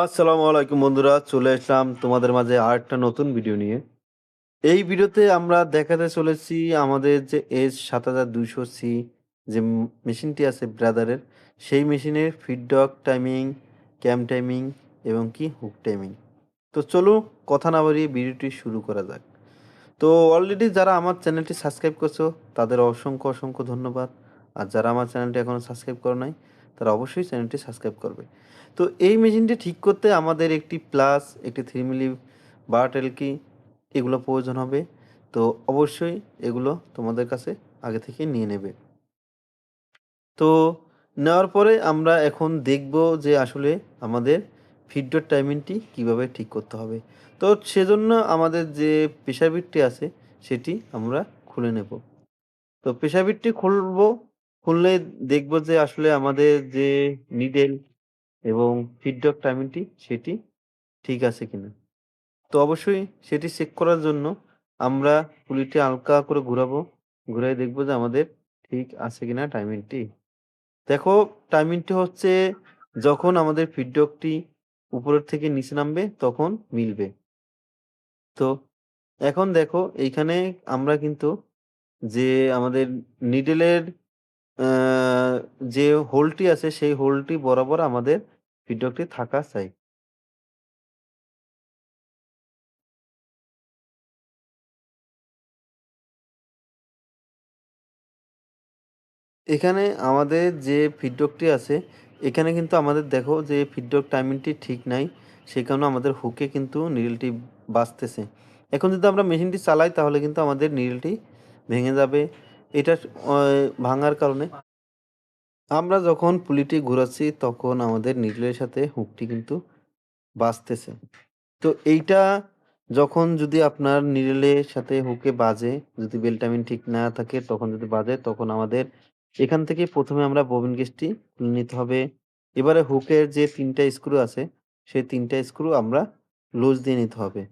আসসালামু আলাইকুম বন্ধুরা, চলে আসলাম তোমাদের মাঝে আরেকটা নতুন ভিডিও নিয়ে। এই ভিডিওতে আমরা দেখাতে চলেছি আমাদের যে এস সাত হাজার দুইশো সি যে মেশিনটি আছে ব্রাদারের সেই মেশিনের ফিডব্যাক টাইমিং ক্যাম টাইমিং এবং কি হুক টাইমিং তো চলো কথা না বাড়িয়ে ভিডিওটি শুরু করা যাক। তো অলরেডি যারা আমার চ্যানেলটি সাবস্ক্রাইব করছ, তাদের অসংখ্য অসংখ্য ধন্যবাদ। আর যারা আমার চ্যানেলটি এখনও সাবস্ক্রাইব করো নাই তারা অবশ্যই চ্যানেলটি সাবস্ক্রাইব করবে। তো এই মেশিনটি ঠিক করতে আমাদের একটি প্লাস, একটি থ্রি মিলি বারটেল কি এগুলো প্রয়োজন হবে। তো অবশ্যই এগুলো তোমাদের কাছে আগে থেকে নিয়ে নেবে। তো নেওয়ার পরে আমরা এখন দেখব যে আসলে আমাদের ফিডব্যাক টাইমিংটি কীভাবে ঠিক করতে হবে। তো সেজন্য আমাদের যে প্রেশার বিটটি আছে, সেটি আমরা খুলে নেব। তো প্রেশার বিটটি খুলব খুললে দেখব যে আসলে আমাদের যে নিডেল এবং ফিডব্যাক টাইমিংটি সেটি ঠিক আছে কিনা। তো অবশ্যই সেটি চেক করার জন্য আমরা পুলিটি হালকা করে ঘুরাবো, ঘুরাই দেখব যে আমাদের ঠিক আছে কিনা টাইমিংটি দেখো টাইমিংটি হচ্ছে যখন আমাদের ফিডব্যাকটি উপরের থেকে নিচে নামবে তখন মিলবে। তো এখন দেখো, এইখানে আমরা কিন্তু যে আমাদের নিডেলের যে হোলটি আছে, সেই হোলটি বরাবর আমাদের ফিডব্যাকটি থাকা চাই। এখানে আমাদের যে ফিডব্যাকটি আছে, এখানে কিন্তু আমাদের দেখো যে ফিডব্যাক টাইমিংটি ঠিক নাই সেই কারণে আমাদের হুকে কিন্তু নিডলটি বাঁচতেছে এখন যদি আমরা মেশিনটি চালাই, তাহলে কিন্তু আমাদের নিডলটি ভেঙে যাবে। এটা ভাঙার কারণে। আমরা যখন পুলিটি ঘোরাচ্ছি, তখন আমাদের নিডলের সাথে হুকটি কিন্তু বাজতেছে। তো এইটা যখন যদি আপনার নিডলের সাথে হুকে বাজে, যদি বেল টাইমিং ঠিক না থাকে, তখন যদি বাজে, তখন আমাদের এখান থেকে প্রথমে আমরা ববিন গেজটি খুলে নিতে হবে। এবারে হুকের যে তিনটা স্ক্রু আছে, সেই তিনটা স্ক্রু আমরা লুজ দিয়ে নিতে হবে।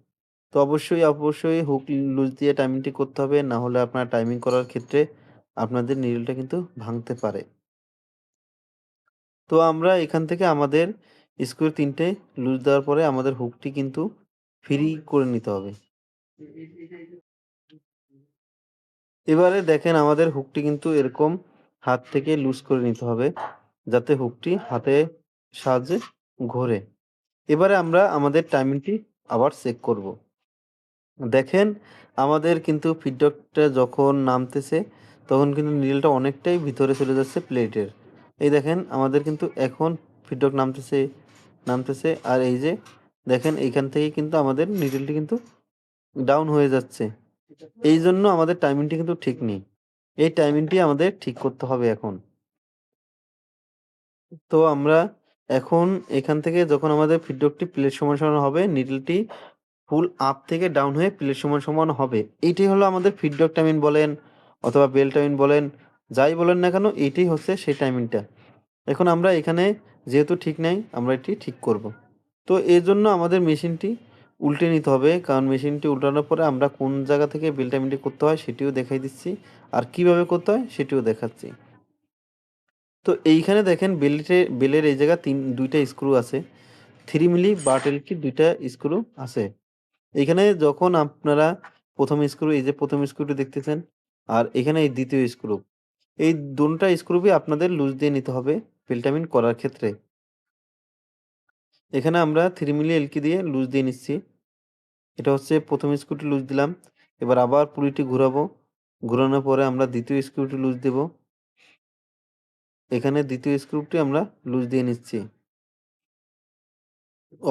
তো অবশ্যই অবশ্যই হুক লুজ দিয়ে টাইমিংটি করতে হবে, না হলে আপনার টাইমিং করার ক্ষেত্রে আপনাদের নিডলটা কিন্তু ভাঙতে পারে। তো আমরা এখান থেকে আমাদের স্ক্রু তিনটে লুজ দেওয়ার পরে আমাদের হুকটি কিন্তু ফ্রি করে নিতে হবে। এবারে দেখেন আমাদের হুকটি কিন্তু এরকম হাত থেকে লুজ করে নিতে হবে, যাতে হুকটি হাতে সাহায্যে ঘোরে। এবারে আমরা আমাদের টাইমিংটি আবার চেক করব। দেখেন, আমাদের কিন্তু ফিডব্যাকটা যখন নামতেছে, তখন কিন্তু নীলটা অনেকটাই ভিতরে চলে যাচ্ছে প্লেটের এই দেখেন, আমাদের কিন্তু এখন ফিডব্যাক নামতেছে নামতেছে, আর এই যে, দেখেন, এইখান থেকে কিন্তু আমাদের নিডলটি কিন্তু ডাউন হয়ে যাচ্ছে। এই জন্য আমাদের টাইমিংটি কিন্তু ঠিক নেই। এই টাইমিংটি আমাদের ঠিক করতে হবে এখন। তো আমরা এখন এখান থেকে যখন আমাদের ফিডব্যাকটি প্লেট সমান সমান হবে নিডলটি ফুল আপ থেকে ডাউন হয়ে প্লেট সমান সমান হবে। এইটাই হলো আমাদের ফিডব্যাক টাইমিন বলেন, অথবা বেল টাইমিং বলেন, যাই বলেন না কেন এইটাই হচ্ছে সেই টাইমিংটা এখন আমরা এখানে যেহেতু ঠিক নাই, আমরা এটি ঠিক করব। তো এই জন্য আমাদের মেশিনটি উল্টে নিতে হবে, কারণ মেশিনটি উল্টানোর পরে আমরা কোন জায়গা থেকে বেল টাইমিংটি করতে হয় সেটিও দেখাই দিচ্ছি, আর কীভাবে করতে হয় সেটিও দেখাচ্ছি। তো এইখানে দেখেন বেলটে বেলের এই জায়গা তিন, দুইটা স্ক্রু আছে। থ্রি মিলি বাটেল কি দুইটা স্ক্রু আছে। এখানে যখন আপনারা প্রথম স্ক্রু এই যে প্রথম স্ক্রুটি দেখতেছেন, আর এখানে এই দ্বিতীয় স্ক্রু এই দুটা স্ক্রুপই আপনাদের লুজ দিয়ে নিতে হবে বেলটামিন করার ক্ষেত্রে। এখানে আমরা থ্রি মিলি এলকি দিয়ে লুজ দিয়ে নিচ্ছি। এটা হচ্ছে প্রথম স্ক্রুটি লুজ দিলাম, এবার আবার পুলিটি ঘোরাবো। ঘোরানোর পরে আমরা দ্বিতীয় স্ক্রুটি লুজ দেব। এখানে দ্বিতীয় স্ক্রুপটি আমরা লুজ দিয়ে নিচ্ছি।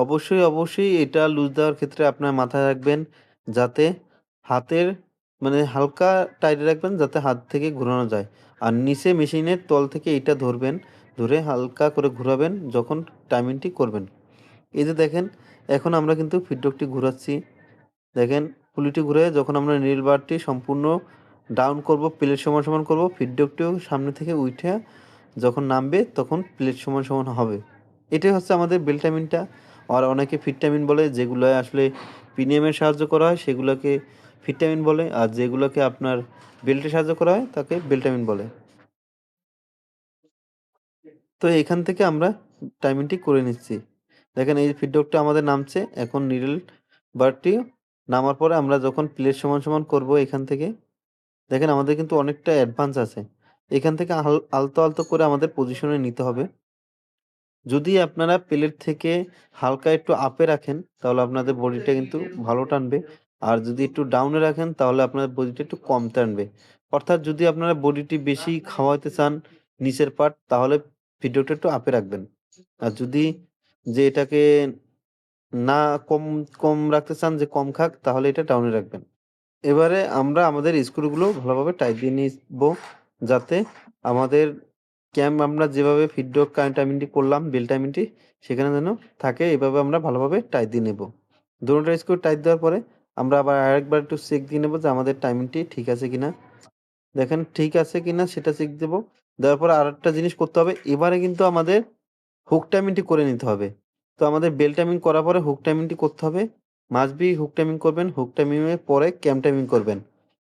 অবশ্যই অবশ্যই এটা লুজ দেওয়ার ক্ষেত্রে আপনার মাথায় রাখবেন যাতে হাতের মানে হালকা টাইট রাখবেন যাতে হাত থেকে ঘোরানো যায়। আর নিচে মেশিনের তল থেকে এটা ধরবেন, ধরে হালকা করে ঘোরাবেন যখন টাইমিংটি করবেন। এই যে দেখেন, এখন আমরা কিন্তু ফিডব্যাকটি ঘোরাচ্ছি। দেখেন, পুলিটি ঘুরে যখন আমরা নীল বারটি সম্পূর্ণ ডাউন করব প্লেট সমান সমান করব ফিডব্যাকটিও সামনে থেকে উঠে যখন নামবে তখন প্লেট সমান সমান হবে। এটাই হচ্ছে আমাদের বেল টাইমিংটা আর অনেকে ফিটটামিন বলে যেগুলো আসলে পিনিএমের সাহায্য করা হয় সেগুলোকে ফিটটামিন বলে আর যেগুলোকে আপনার বেল্টে সাহায্য করা হয় তাকে বেল্টামিন বলে তো এখান থেকে আমরা টাইমিংটি করে নিচ্ছি দেখেন এই ফিডব্যাকটা আমাদের নামছে। এখন নিডল বারটি নামার পরে আমরা যখন প্লেট সমান, সমান করব এখান থেকে, দেখেন আমাদের কিন্তু অনেকটা অ্যাডভান্স আছে। এখান থেকে আল আলতো, আলতো করে আমাদের পজিশনে নিতে হবে। যদি আপনারা প্লেট থেকে হালকা একটু আপে রাখেন, তাহলে আপনাদের বডিটা কিন্তু ভালো টানবে। আর যদি একটু ডাউনে রাখেন, তাহলে আপনার বডিটা একটু কম টানবে। অর্থাৎ যদি আপনারা বডিটি বেশি খাওয়াইতে চান নিচের পার্ট, তাহলে ফিডব্যাকটা একটু আপে রাখবেন। আর যদি যে এটাকে না কম, কম রাখতে চান যে কম খাক, তাহলে এটা ডাউনে রাখবেন। এবারে আমরা আমাদের স্ক্রুগুলো ভালোভাবে টাইট দিয়ে নিব, যাতে আমাদের ক্যাম আমরা যেভাবে ফিডব্যাক টাইমিংটি করলাম, বেল টাইমিংটি, সেখানে যেন থাকে এভাবে আমরা ভালোভাবে টাইট দিয়ে নেব। দোনোটা স্ক্রু টাইট দেওয়ার পরে আমরা আবার আরেকবার একটু চেক দিয়ে নেব যে আমাদের টাইমিংটি ঠিক আছে কিনা। দেখেন ঠিক আছে কিনা সেটা চেক দেব। দেওয়ার পরে আরেকটা জিনিস করতে হবে, এবারে কিন্তু আমাদের হুক টাইমিংটি করে নিতে হবে। তো আমাদের বেল টাইমিং করার পরে হুক টাইমিংটি করতে হবে। মাস্ট বি হুক টাইমিং করবেন, হুক টাইমিংয়ের পরে ক্যাম্প টাইমিং করবেন।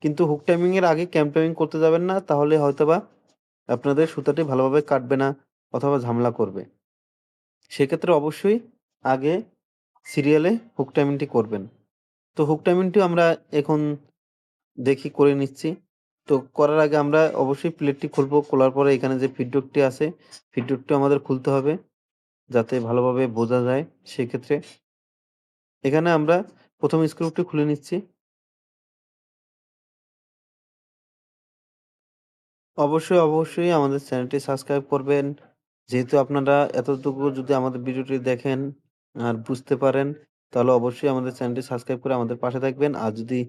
কিন্তু হুক টাইমিংয়ের আগে ক্যাম্প টাইমিং করতে যাবেন না, তাহলে হয়তোবা আপনাদের সুতাটি ভালোভাবে কাটবে না অথবা ঝামেলা করবে। সেক্ষেত্রে অবশ্যই আগে সিরিয়ালে হুক টাইমিংটি করবেন। তো হুক টাইমিংটি আমরা এখন দেখি করে নিচ্ছি। তো করার আগে আমরা অবশ্যই প্লেটটি খুলবো। খোলার পরে এখানে যে ফিডব্যাকটি আছে, ফিডব্যাকটি আমাদের খুলতে হবে। যাতে ভালোভাবে বোঝা যায় সেক্ষেত্রে। এখানে আমরা প্রথম স্ক্রুটি খুলে নিচ্ছি। অবশ্যই, অবশ্যই আমাদের চ্যানেলটি সাবস্ক্রাইব করবেন। যেহেতু আপনারা এতটুকু যদি আমাদের ভিডিওটি দেখেন আর বুঝতে পারেন, তাহলে অবশ্যই আমাদের চ্যানেলটি সাবস্ক্রাইব করে আমাদের পাশে থাকবেন। আর যদি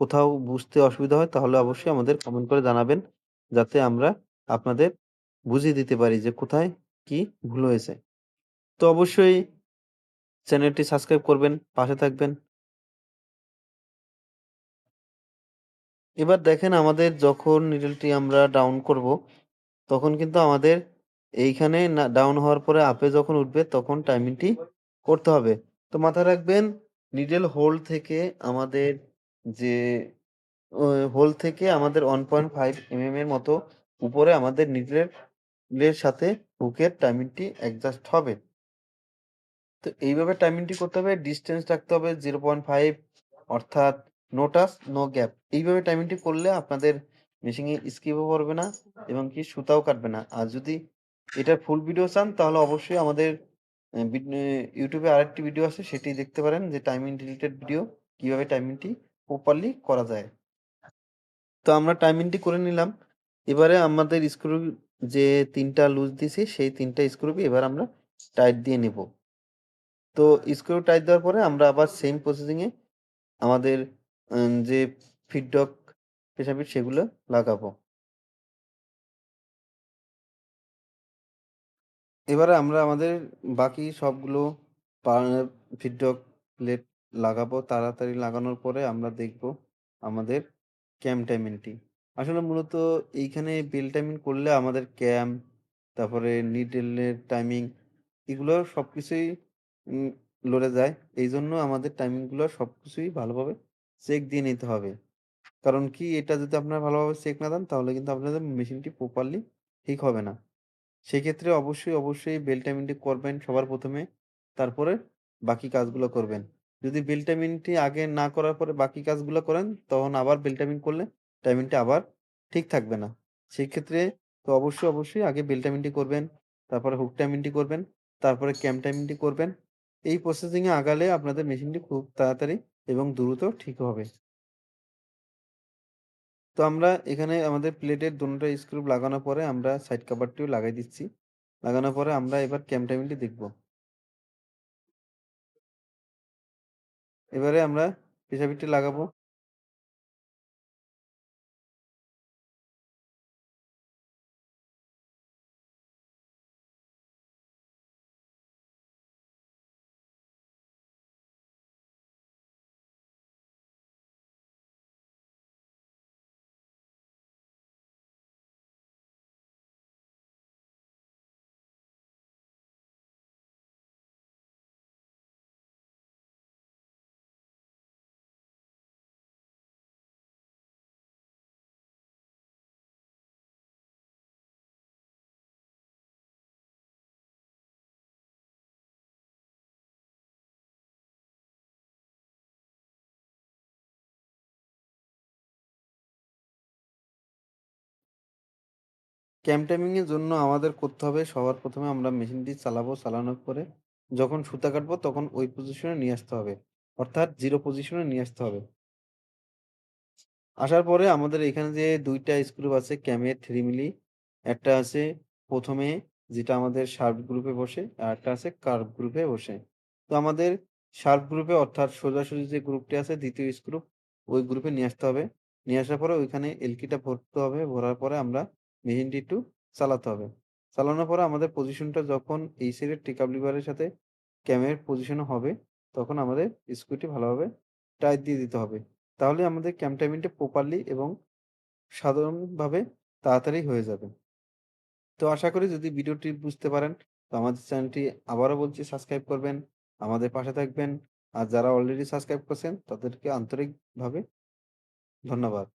কোথাও বুঝতে অসুবিধা হয়, তাহলে অবশ্যই আমাদের কমেন্ট করে জানাবেন। যাতে আমরা আপনাদের বুঝিয়ে দিতে পারি যে কোথায় কি ভুল হয়েছে। তো অবশ্যই চ্যানেলটি সাবস্ক্রাইব করবেন, পাশে থাকবেন। এবার দেখেন আমাদের যখন নিডলটি আমরা ডাউন করব, তখন কিন্তু আমাদের এইখানে না ডাউন হওয়ার পরে আপে যখন উঠবে তখন টাইমিংটি করতে হবে। তো মাথায় রাখবেন নিডল হোল থেকে আমাদের যে হোল থেকে আমাদের 1.5 এমএম এর মতো উপরে আমাদের নিডলের সাথে হুকের টাইমিংটি অ্যাডজাস্ট হবে। তো এইভাবে টাইমিংটি করতে হবে, ডিসট্যান্স রাখতে হবে 0.5 অর্থাৎ নো টাচ, নো গ্যাপ। এইভাবে টাইমিংটি করলে আপনাদের মেশিনে স্কিপও পড়বে না এবং কি সুতাও কাটবে না। আর যদি এটার ফুল ভিডিও চান তাহলে অবশ্যই আমাদের এ আরেকটি ভিডিও আছে সেটি দেখতে পারেন যে টাইমিং রিলেটেড ভিডিও কীভাবে টাইমিংটি প্রপারলি করা যায়। তো আমরা টাইমিংটি করে নিলাম। এবারে আমাদের স্ক্রু যে তিনটা লুজ দিছি সেই ৩ টা স্ক্রুকে এবার আমরা টাইট দিয়ে নেব। তো স্ক্রু টাইট দেওয়ার পরে আমরা আবার সেম প্রসেসিংয়ে আমাদের যে ফিডব্যাক পেশাপিট সেগুলো লাগাবো। এবারে আমরা আমাদের বাকি সবগুলো পা ফিডব্যাক প্লেট লাগাবো। তাড়াতাড়ি লাগানোর পরে আমরা দেখব আমাদের ক্যাম টাইমিংটি। আসলে মূলত এইখানে বেল টাইমিং করলে আমাদের ক্যাম, তারপরে নিডলের টাইমিং এগুলো সব কিছুই লড়ে যায়। এই জন্য আমাদের টাইমিংগুলো সব কিছুই ভালোভাবে চেক দিয়ে নিতে হবে। কারণ কি এটা যদি আপনারা ভালোভাবে চেক না দেন তাহলে কিন্তু আপনাদের মেশিনটি প্রপারলি ঠিক হবে না। সেক্ষেত্রে অবশ্যই, অবশ্যই বেল টাইমিংটি করবেন সবার প্রথমে তারপরে বাকি কাজগুলো করবেন। যদি বেল টাইমিংটি আগে না করার পরে বাকি কাজগুলো করেন, তখন আবার বেল টাইমিং করলে টাইমিংটা আবার ঠিক থাকবে না। সেক্ষেত্রে তো অবশ্যই, অবশ্যই আগে বেল টাইমিংটি করবেন, তারপরে হুক টাইমিংটি করবেন, তারপরে ক্যাম্প টাইমিংটি করবেন। এই প্রসেসিংয়ে আগালে আপনাদের মেশিনটি খুব তাড়াতাড়ি এবং দ্রুত ঠিক হবে। তো আমরা এখানে আমাদের প্লেটের দোনোটা স্ক্রু লাগানোর পরে আমরা সাইড কভারটিও লাগাই দিচ্ছি। লাগানোর পরে আমরা এবার ক্যাম টাইমিংটি দেখব। এবারে আমরা পেশাবিটি লাগাবো। ক্যাম টাইমিং এর জন্য আমাদের করতে হবে সবার ১ম এ আমরা মেশিনটি চালাবো। চালানোর পরে যখন সুতা কাটবো তখন ওই পজিশনে নিয়ে আসতে হবে। অর্থাৎ জিরো পজিশনে নিয়ে আসতে হবে। আসার পরে আমাদের এখানে যে ২ টা স্ক্রু আছে ক্যামের থ্রি মিলি। একটা আছে প্রথমে যেটা আমাদের শার্প গ্রুপে বসে, আর একটা আছে কার্ভ গ্রুপে বসে। তো আমাদের শার্প গ্রুপে অর্থাৎ সোজাসুজি যে গ্রুপটি আছে দ্বিতীয় স্ক্রুপ ওই গ্রুপে নিয়ে আসতে হবে। নিয়ে আসার পরে ওইখানে এলকিটা ভরতে হবে। ভরার পরে আমরা মেশিনটি টু চালাতে হবে। চালানোর পরে আমাদের পজিশনটা যখন এই সাইডের টেকআপ লিভারের সাথে ক্যামের পজিশনে হবে, তখন আমাদের স্ক্রুটি ভালোভাবে টাইট দিয়ে দিতে হবে। তাহলে আমাদের ক্যাম টাইমিংটা প্রপারলি এবং সাধারণভাবে তাড়াতাড়ি হয়ে যাবে। তো আশা করি যদি ভিডিওটি বুঝতে পারেন, তো আমাদের চ্যানেলটি আবারও বলছি সাবস্ক্রাইব করবেন, আমাদের পাশে থাকবেন। আর যারা অলরেডি সাবস্ক্রাইব করছেন তাদেরকে আন্তরিকভাবে ধন্যবাদ।